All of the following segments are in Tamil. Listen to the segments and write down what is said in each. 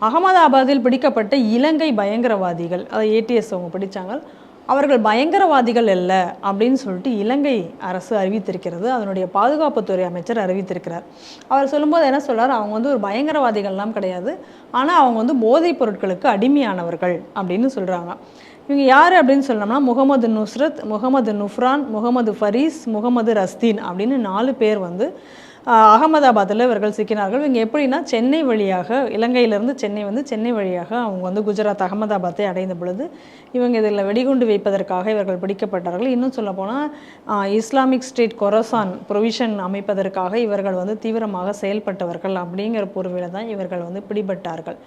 அகமதாபாத்தில் பிடிக்கப்பட்ட இலங்கை பயங்கரவாதிகள் அதை ஏடிஎஸ் அவங்க பிடிச்சாங்க. அவர்கள் பயங்கரவாதிகள் அல்ல அப்படின்னு சொல்லிட்டு இலங்கை அரசு அறிவித்திருக்கிறது. அதனுடைய பாதுகாப்புத்துறை அமைச்சர் அறிவித்திருக்கிறார். அவர் சொல்லும்போது என்ன சொல்கிறார் அவங்க வந்து ஒரு பயங்கரவாதிகள்லாம் கிடையாது. ஆனால் அவங்க வந்து போதைப் பொருட்களுக்கு அடிமையானவர்கள் அப்படின்னு சொல்கிறாங்க இவங்க யார் அப்படின்னு சொன்னோம்னா முகமது நுஸ்ரத் முகமது நுஃப்ரான் முகமது ஃபரீஸ் முகமது ரஸ்தீன் அப்படின்னு நாலு பேர் வந்து அகமதாபாத்தில் இவர்கள் சிக்கினார்கள். இவங்க எப்படின்னா சென்னை வழியாக இலங்கையிலிருந்து சென்னை வந்து சென்னை வழியாக அவங்க வந்து குஜராத் அகமதாபாத்தை அடைந்த பொழுது இவங்க இதில் வெடிகுண்டு வைப்பதற்காக இவர்கள் பிடிக்கப்பட்டார்கள். இன்னும் சொல்லப்போனால் இஸ்லாமிக் ஸ்டேட் கொரசான் ப்ரொவிஷன் அமைப்பதற்காக இவர்கள் வந்து தீவிரமாக செயல்பட்டவர்கள் அப்படிங்கிற பொறுமையில் தான் இவர்கள் வந்து பிடிபட்டார்கள்.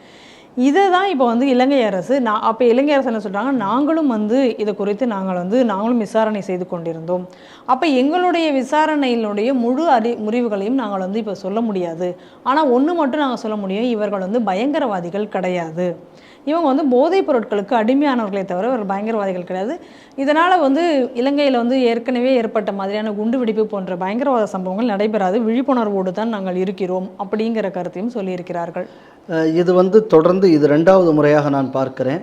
இதை தான் இப்போ வந்து இலங்கை அரசு நான் அப்போ இலங்கை அரசு என்ன சொல்கிறாங்க நாங்களும் வந்து இதை குறித்து நாங்கள் வந்து நாங்களும் விசாரணை செய்து கொண்டிருந்தோம். அப்போ எங்களுடைய விசாரணையினுடைய முழு அறி முறிவுகளையும் நாங்கள் வந்து இப்போ சொல்ல முடியாது. ஆனால் ஒன்று மட்டும் நாங்கள் சொல்ல முடியும். இவர்கள் வந்து பயங்கரவாதிகள் கிடையாது. இவங்க வந்து போதைப் பொருட்களுக்கு அடிமையானவர்களே தவிர ஒரு பயங்கரவாதிகள் கிடையாது. இதனால் வந்து இலங்கையில் வந்து ஏற்கனவே ஏற்பட்ட மாதிரியான குண்டு வெடிப்பு போன்ற பயங்கரவாத சம்பவங்கள் நடைபெறாது. விழிப்புணர்வோடு தான் நாங்கள் இருக்கிறோம் அப்படிங்கிற கருத்தையும் சொல்லியிருக்கிறார்கள். இது வந்து தொடர்ந்து இது ரெண்டாவது முறையாக நான் பார்க்கிறேன்.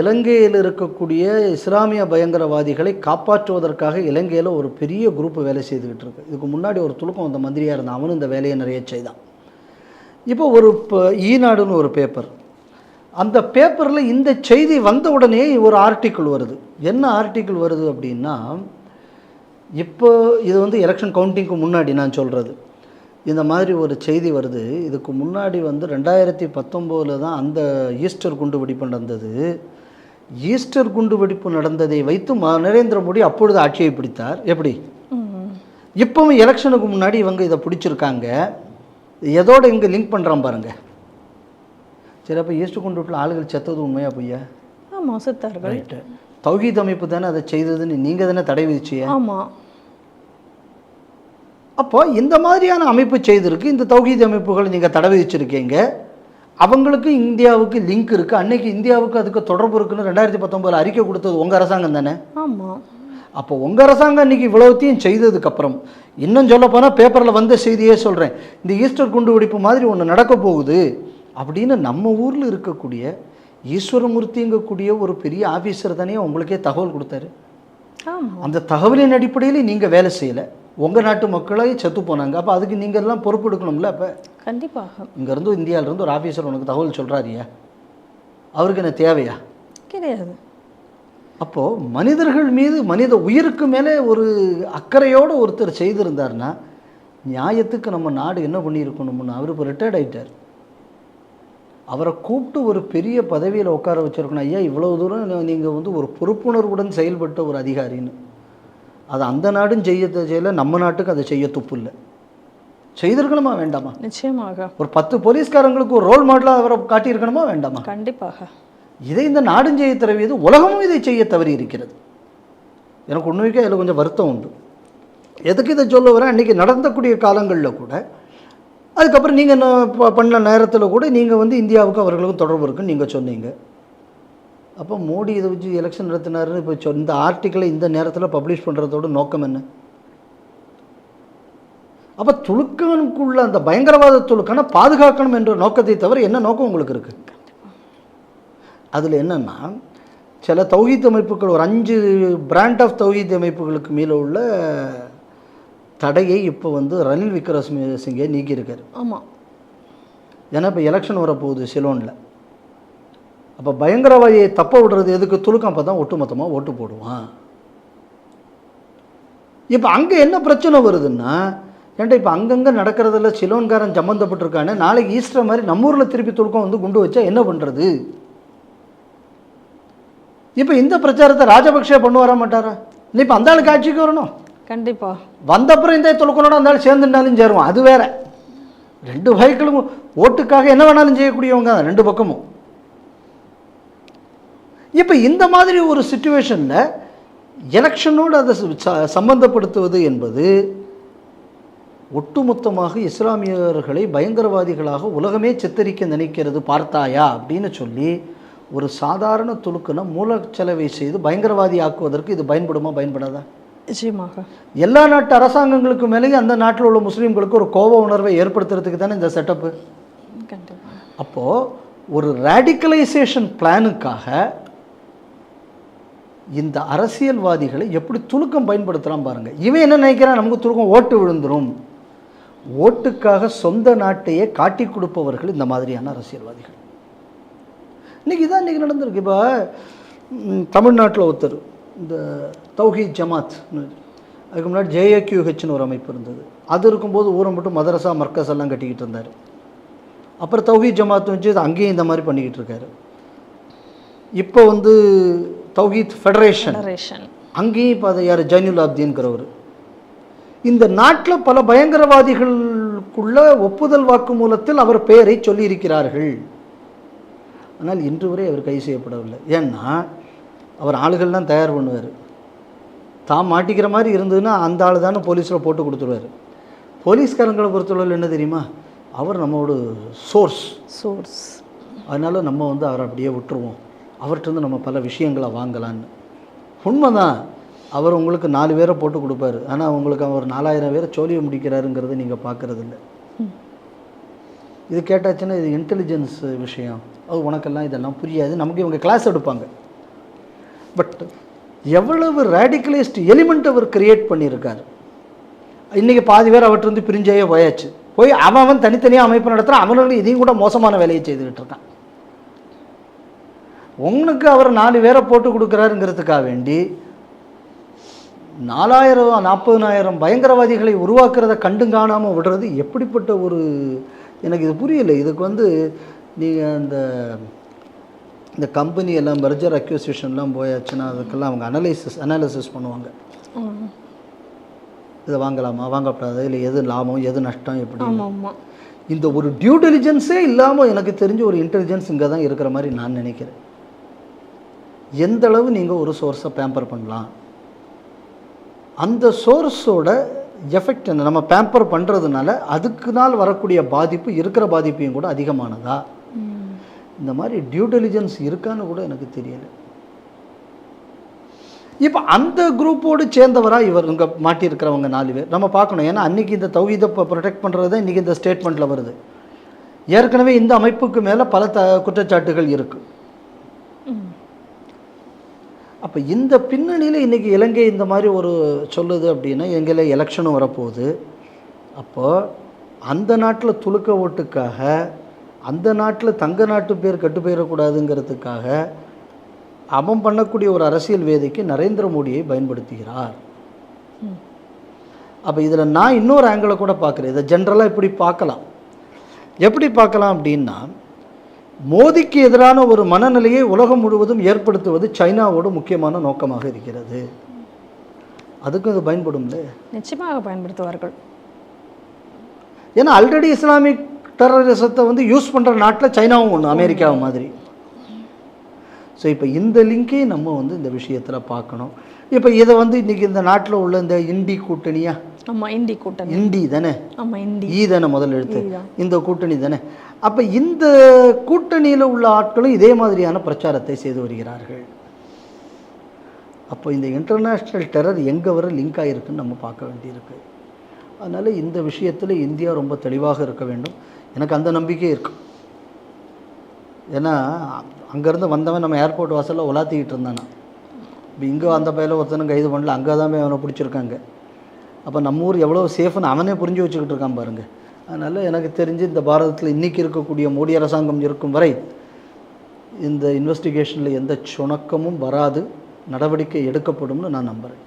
இலங்கையில் இருக்கக்கூடிய இஸ்லாமிய பயங்கரவாதிகளை காப்பாற்றுவதற்காக இலங்கையில் ஒரு பெரிய குரூப் வேலை செய்துக்கிட்டு இருக்கு. இதுக்கு முன்னாடி ஒரு துலுக்கம் வந்த மந்திரியாக இருந்தான் அவனும் இந்த வேலையை நிறைய செய்தான். இப்போ ஒரு இப்போ ஈநாடுன்னு ஒரு பேப்பர் அந்த பேப்பரில் இந்த செய்தி வந்த உடனே ஒரு ஆர்டிக்கிள் வருது. என்ன ஆர்டிக்கிள் வருது அப்படின்னா இப்போ இது வந்து எலெக்ஷன் கவுண்டிங்க்கு முன்னாடி நான் சொல்கிறது இந்த மாதிரி ஒரு செய்தி வருது. இதுக்கு முன்னாடி வந்து ரெண்டாயிரத்தி பத்தொம்போதில் தான் அந்த ஈஸ்டர் குண்டு வெடிப்பு நடந்தது. ஈஸ்டர் குண்டு வெடிப்பு நடந்ததை வைத்து ம நரேந்திர மோடி அப்பொழுது ஆட்சியை பிடித்தார். எப்படி? இப்போவும் எலெக்ஷனுக்கு முன்னாடி இவங்க இதை பிடிச்சிருக்காங்க. எதோட இங்கே லிங்க் பண்ணுறான் பாருங்க. சரி அப்போ ஈஸ்டர் குண்டு வீட்டில் ஆளுகள் செத்தது உண்மையா பொய்யா? ஆமாம் சித்தார்கள். ரைட்டு தௌஹீத் அமைப்பு தானே அதை செய்ததுன்னு நீங்கள் தானே தடை விதிச்சிய? ஆமாம் அப்போ இந்த மாதிரியான அமைப்பு செய்திருக்கு இந்த தௌஹீத் அமைப்புகளை நீங்கள் தடை விதிச்சிருக்கீங்க. அவங்களுக்கு இந்தியாவுக்கு லிங்க் இருக்குது அன்னைக்கு இந்தியாவுக்கு அதுக்கு தொடர்பு இருக்குன்னு ரெண்டாயிரத்தி பத்தொம்போதில் அறிக்கை கொடுத்தது உங்கள் அரசாங்கம் தானே? ஆமாம் அப்போ உங்கள் அரசாங்கம் இன்னைக்கு இவ்வளவுத்தையும் செய்ததுக்கப்புறம் இன்னும் சொல்ல போனால் பேப்பரில் வந்த செய்தியே சொல்கிறேன் இந்த ஈஸ்டர் குண்டு வெடிப்பு மாதிரி ஒன்று நடக்க போகுது. அப்படின்னு நம்ம ஊரில் இருக்கக்கூடிய ஈஸ்வரமூர்த்திங்கக்கூடிய ஒரு பெரிய ஆஃபீஸர் தானே உங்களுக்கே தகவல் கொடுத்தாரு. அந்த தகவலின் அடிப்படையில் நீங்கள் வேலை செய்யலை. உங்கள் நாட்டு மக்களே செத்து போனாங்க. அப்போ அதுக்கு நீங்கள் எல்லாம் பொறுப்பு எடுக்கணும்ல அப்போ? கண்டிப்பாக. இங்கேருந்து இந்தியாவிலேருந்து ஒரு ஆஃபீஸர் உனக்கு தகவல் சொல்கிறாரியா அவருக்கு என்ன தேவையா? கிடையாது. அப்போது மனிதர்கள் மீது மனித உயிருக்கு மேலே ஒரு அக்கறையோடு ஒருத்தர் செய்திருந்தார்னா நியாயத்துக்கு நம்ம நாடு என்ன பண்ணியிருக்கணும்னு அவர் இப்போ ரிட்டையர்ட் ஆயிட்டார். அவரை கூப்பிட்டு ஒரு பெரிய பதவியில் உட்கார வச்சிருக்கணும். ஐயா இவ்வளோ தூரம் நீங்கள் வந்து ஒரு பொறுப்புணர்வுடன் செயல்பட்ட ஒரு அதிகாரின்னு. அது அந்த நாடும் செய்ய செய்யல நம்ம நாட்டுக்கு அதை செய்ய துப்பு இல்லை. செய்திருக்கணுமா வேண்டாமா? நிச்சயமாக. ஒரு பத்து போலீஸ்காரங்களுக்கு ஒரு ரோல் மாடலாக அவரை காட்டியிருக்கணுமா வேண்டாமா? கண்டிப்பாக. இதை இந்த நாடும் செய்ய தவறியது உலகமும் இதை செய்ய தவறி இருக்கிறது. எனக்கு உண்மைக்கே அதில் கொஞ்சம் வருத்தம் உண்டு. எதுக்கு இதை சொல்ல வரேன்? அன்றைக்கி நடந்தக்கூடிய காலங்களில் கூட அதுக்கப்புறம் நீங்கள் பண்ண நேரத்தில் கூட நீங்கள் வந்து இந்தியாவுக்கும் அவர்களுக்கும் தொடர்பு இருக்குன்னு நீங்கள் சொன்னீங்க. அப்போ மோடி இதை வச்சு எலெக்ஷன் நடத்தினாருன்னு இப்போ சொ இந்த ஆர்டிக்கலை இந்த நேரத்தில் பப்ளிஷ் பண்ணுறதோட நோக்கம் என்ன? அப்போ துலுக்கனுக்குள்ள அந்த பயங்கரவாத துலுக்கனை பாதுகாக்கணும் என்ற நோக்கத்தை தவிர என்ன நோக்கம் உங்களுக்கு இருக்குது அதில் என்னென்னா சில தௌஹீத் அமைப்புகள் ஒரு அஞ்சு பிராண்ட் ஆஃப் தௌஹீத் அமைப்புகளுக்கு மேலே உள்ள தடையை இப்போ வந்து ரணில் விக்ரமசிங்கே நீக்கியிருக்காரு. ஆமாம் ஏன்னா இப்போ எலெக்ஷன் வரப்போகுது சிலோனில். அப்போ பயங்கரவாதியை தப்ப விடுறது எதுக்கு? துலுக்கம் அப்போ தான் ஒட்டுமொத்தமாக ஓட்டு போடுவான். இப்போ அங்கே என்ன பிரச்சனை வருதுன்னா ஏன்டா இப்போ அங்கங்கே நடக்கிறதுல சிலோன்காரன் சம்மந்தப்பட்டிருக்கானே நாளைக்கு ஈஸ்டர் மாதிரி நம்ம ஊரில் திருப்பி துலுக்கம் வந்து குண்டு வச்சா என்ன பண்ணுறது இப்போ இந்த பிரச்சாரத்தை ராஜபக்ஷே பண்ணுவாரா மாட்டாரா? இல்லை இப்போ அந்த ஆளுக்கு ஆட்சிக்கு வரணும். கண்டிப்பாக வந்தப்புறம் இந்த தொழுக்கனோட இருந்தாலும் ஆள் சேர்ந்துட்டாலும் அது வேற. ரெண்டு வகைகளும் ஓட்டுக்காக என்ன வேணாலும் செய்யக்கூடியவங்க ரெண்டு பக்கமும். இப்போ இந்த மாதிரி ஒரு சுச்சுவேஷனில் எலெக்ஷனோடு அதை ச- சம்பந்தப்படுத்துவது என்பது ஒட்டுமொத்தமாக இஸ்லாமியர்களை பயங்கரவாதிகளாக உலகமே சித்தரிக்க நினைக்கிறது பார்த்தாயா அப்படின்னு சொல்லி ஒரு சாதாரண துலுக்குன மூலச்செலவை செய்து பயங்கரவாதி ஆக்குவதற்கு இது பயன்படுமா பயன்படாதா? நிச்சயமாக. எல்லா நாட்டு அரசாங்கங்களுக்கு மேலேயும் அந்த நாட்டில் உள்ள முஸ்லீம்களுக்கு ஒரு கோப உணர்வை ஏற்படுத்துறதுக்கு தானே இந்த செட்டப்பு அப்போது ஒரு ரேடிக்கலைசேஷன் பிளானுக்காக இந்த அரசியல்வாதிகளை எப்படி துலுக்கம் பயன்படுத்துகிறான் பாருங்க. இவன் என்ன நினைக்கிறான்? நமக்கு துலுக்கம் ஓட்டு விழுந்துரும். ஓட்டுக்காக சொந்த நாட்டையே காட்டி கொடுப்பவர்கள் இந்த மாதிரியான அரசியல்வாதிகள். இன்னைக்கு இதான் இன்றைக்கி நடந்திருக்கு. இப்போ தமிழ்நாட்டில் ஒருத்தர் இந்த தௌஹீத் ஜமாத். அதுக்கு முன்னாடி ஜேஏக்யூஹெச்னு ஒரு அமைப்பு இருந்தது. அது இருக்கும்போது ஊரை மட்டும் மதரசா மர்க்கஸ் எல்லாம் கட்டிக்கிட்டு இருந்தார். அப்புறம் தௌஹீத் ஜமாத் வச்சு அங்கேயும் இந்த மாதிரி பண்ணிக்கிட்டு இருக்காரு. இப்போ வந்து தௌஹீத் ஃபெடரேஷன். அங்கேயும் இப்போ அதை யார்? ஜைனுல் அப்தீன்கிறவர் இந்த நாட்டில் பல பயங்கரவாதிகளுக்குள்ள ஒப்புதல் வாக்குமூலத்தில் அவர் பெயரை சொல்லியிருக்கிறார்கள். ஆனால் இன்று வரை அவர் கைது செய்யப்படவில்லை. ஏன்னா அவர் ஆளுகள்லாம் தயார் பண்ணுவார். தாம் மாட்டிக்கிற மாதிரி இருந்ததுன்னா அந்த ஆள் தானே போலீஸில் போட்டு கொடுத்துருவார். போலீஸ்காரங்களை பொறுத்தளவில் என்ன தெரியுமா? அவர் நம்மளோட சோர்ஸ். சோர்ஸ். அதனால் நம்ம வந்து அவரை அப்படியே விட்டுருவோம். அவர்கிட்ட நம்ம பல விஷயங்களை வாங்கலான்னு. உண்மைதான். அவர் உங்களுக்கு நாலு பேரை போட்டு கொடுப்பாரு. ஆனால் உங்களுக்கு அவர் நாலாயிரம் பேரை சோழியை முடிக்கிறாருங்கிறத நீங்கள் பார்க்குறதில்ல. இது கேட்டாச்சுன்னா இது இன்டெலிஜென்ஸ் விஷயம். அது உனக்கெல்லாம் இதெல்லாம் புரியாது. நமக்கு இவங்க கிளாஸ் எடுப்பாங்க. பட் எவ்வளவு ரேடிக்கலைஸ்ட் எலிமெண்ட் அவர் கிரியேட் பண்ணியிருக்காரு. இன்றைக்கி பாதி பேர் அவர்கிட்ட பிரிஞ்சே போயாச்சு. போய் அவன் அவன் தனித்தனியாக அமைப்பு நடத்துகிறான் அவனுக்கு இதையும் கூட மோசமான வேலையை செய்துக்கிட்டு இருக்கான். உனக்கு அவர் நாலு பேரை போட்டு கொடுக்குறாருங்கிறதுக்காக வேண்டி நாலாயிரம் நாற்பதனாயிரம் பயங்கரவாதிகளை உருவாக்குறத கண்டும் காணாமல் விடுறது எப்படிப்பட்ட ஒரு எனக்கு இது புரியல. இதுக்கு வந்து நீங்கள் அந்த இந்த கம்பெனி எல்லாம் மெர்ஜர் அக்யூசிஷன்லாம் போயாச்சுன்னா அதுக்கெல்லாம் அவங்க அனலைசிஸ் அனாலிசிஸ் பண்ணுவாங்க. இதை வாங்கலாமா வாங்கக்கூடாது இல்லை எது லாபம் எது நஷ்டம் எப்படி? இந்த ஒரு டியூ டெலிஜென்ஸே இல்லாமல் எனக்கு தெரிஞ்ச ஒரு இன்டெலிஜென்ஸ் இங்கே தான் இருக்கிற மாதிரி நான் நினைக்கிறேன். எந்த அளவு நீங்கள் ஒரு சோர்ஸை பேம்பர் பண்ணலாம். அந்த சோர்ஸோட எஃபெக்ட் என்ன? நம்ம பேம்பர் பண்ணுறதுனால அதுக்கு நாள் வரக்கூடிய பாதிப்பு இருக்கிற பாதிப்பையும் கூட அதிகமானதா? இந்த மாதிரி டியூ டெலிஜென்ஸ் இருக்கான்னு கூட எனக்கு தெரியல. இப்போ அந்த குரூப்போடு சேர்ந்தவராக இவர் இங்கே மாட்டியிருக்கிறவங்க நாலு பேர். நம்ம பார்க்கணும். ஏன்னா அன்றைக்கி இந்த தௌஹீதை ப்ரொடெக்ட் பண்ணுறது தான் இன்றைக்கி இந்த ஸ்டேட்மெண்ட்டில் வருது. ஏற்கனவே இந்த அமைப்புக்கு மேலே பல த குற்றச்சாட்டுகள் இருக்குது அப்போ இந்த பின்னணியில் இன்றைக்கி இலங்கை இந்த மாதிரி ஒரு சொல்லுது அப்படின்னா எங்களை எலெக்ஷனும் வரப்போகுது. அப்போது அந்த நாட்டில் துலுக்க ஓட்டுக்காக அந்த நாட்டில் தங்க நாட்டு பேர் கெட்டு போயிடக்கூடாதுங்கிறதுக்காக அவன் பண்ணக்கூடிய ஒரு அரசியல் வேதைக்கு நரேந்திர மோடியை பயன்படுத்துகிறார். அப்போ இதில் நான் இன்னொரு ஆங்கிளை கூட பார்க்குறேன். இதை ஜென்ரலாக இப்படி பார்க்கலாம்? எப்படி பார்க்கலாம் அப்படின்னா மோதிக்கு எதிரான ஒரு மனநிலையை உலகம் முழுவதும் ஏற்படுத்துவது சைனாவோட முக்கியமான நோக்கமாக இருக்கிறது. அதுக்கும் இது பயன்படும்ல? நிச்சயமாக பயன்படுத்துவார்கள். ஏன்னா ஆல்ரெடி இஸ்லாமிக் டெரரிசத்தை வந்து யூஸ் பண்ணுற நாட்டில் சைனாவும் ஒன்று அமெரிக்காவும் மாதிரி. ஸோ இப்போ இந்த லிங்கையும் நம்ம வந்து இந்த விஷயத்தில் பார்க்கணும். இப்போ இதை வந்து இன்றைக்கி இந்த நாட்டில் உள்ள இந்த இண்டி கூட்டணியா? ஆமாம் இந்தி கூட்டணி. இண்டி தானே? ஆமாம் இந்தி. ஈ தானே முதல் எழுத்து. இந்த கூட்டணி தானே? அப்போ இந்த கூட்டணியில் உள்ள ஆட்களும் இதே மாதிரியான பிரச்சாரத்தை செய்து வருகிறார்கள். அப்போ இந்த இன்டர்நேஷ்னல் டெரர் எங்கே வர லிங்க் ஆகிருக்குன்னு நம்ம பார்க்க வேண்டியிருக்கு. அதனால் இந்த விஷயத்தில் இந்தியா ரொம்ப தெளிவாக இருக்க வேண்டும். எனக்கு அந்த நம்பிக்கை இருக்கு. ஏன்னா அங்கேருந்து வந்தவன் நம்ம ஏர்போர்ட் வாசலில் உலாத்திக்கிட்டு இருந்தானா. இப்போ இங்கே அந்த பையில ஒருத்தனும் கைது பண்ணல அங்கே தான் அவனை பிடிச்சிருக்காங்க. அப்போ நம்ம ஊர் எவ்வளோ சேஃப்னு அவனே புரிஞ்சு வச்சுக்கிட்டு இருக்கான் பாருங்கள் அதனால் எனக்கு தெரிஞ்சு இந்த பாரதத்தில் இன்றைக்கி இருக்கக்கூடிய மோடி அரசாங்கம் இருக்கும் வரை இந்த இன்வெஸ்டிகேஷனில் எந்த சுணக்கமும் வராது நடவடிக்கை எடுக்கப்படும்னு நான் நம்புகிறேன்